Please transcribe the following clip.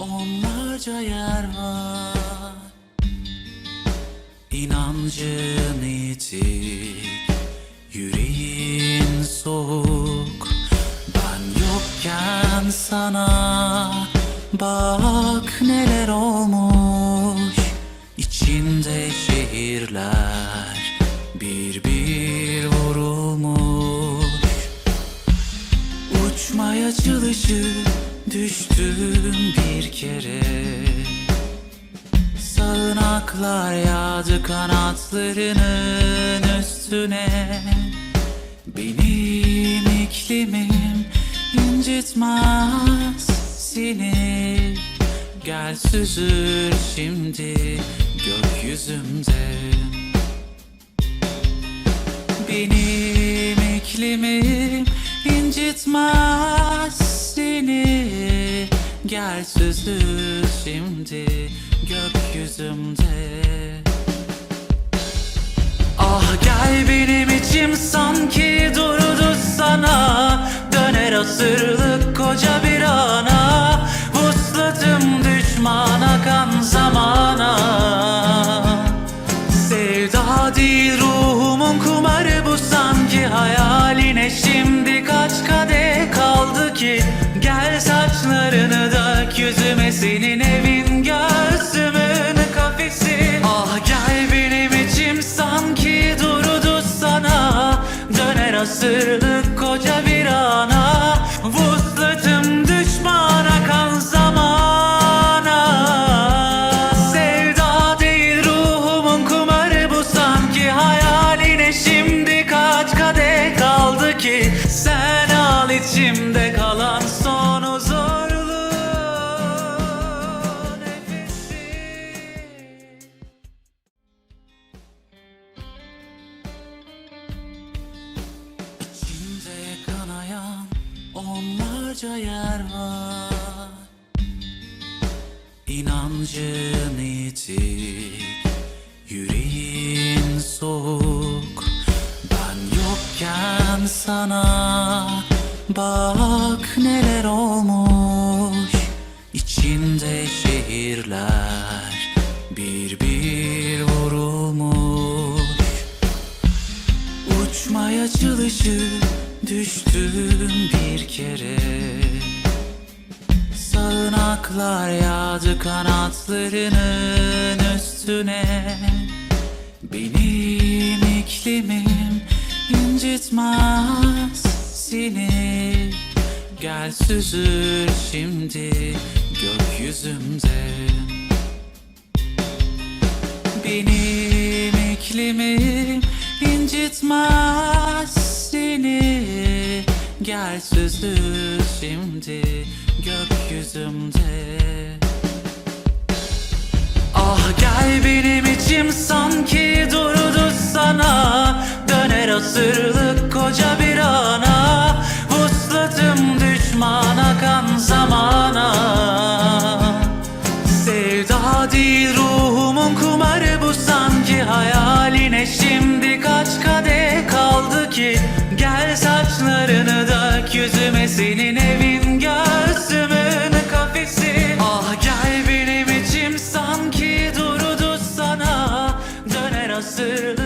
onlarca yer var. İnancın itik, yüreğin soğuk. Ben yokken sana bak neler olmuş. İçinde şehirler bir bir vurulmuş. Uçmaya çalışıp düştüm bir kere. Sağınaklar yağdı kanatlarının üstüne. Benim iklimim incitmez seni. Gel süzül şimdi gökyüzümde. Benim iklimim incitmez seni. Gel süzül şimdi gökyüzümde. Ah gel benim içim sanki durdu sana. Döner asırlık yüzüme senin evin göğsümün kafesi. Ah gel benim içim sanki durdu sana. Döner asırlık koca bir ana. Vuslatım düşmana kan zamana. Sevda değil ruhumun kumarı bu sanki. Hayaline Şimdi kaç kadeh kaldı ki? Sen al içimde onlarca yer var. İnancın itik, yüreğin soğuk. Ben yokken sana bak neler olmuş. İçinde şehirler bir bir vurulmuş. Uçmaya çalışıp düştüm bir kere. Sağınaklar yağdı kanatlarının üstüne. Benim iklimim incitmez seni. Gel süzül şimdi gökyüzümde. Benim iklimim incitmez seni Gel süzül şimdi gökyüzümde. Ah gel benim içim sanki durdu sana. Döner asırlık benim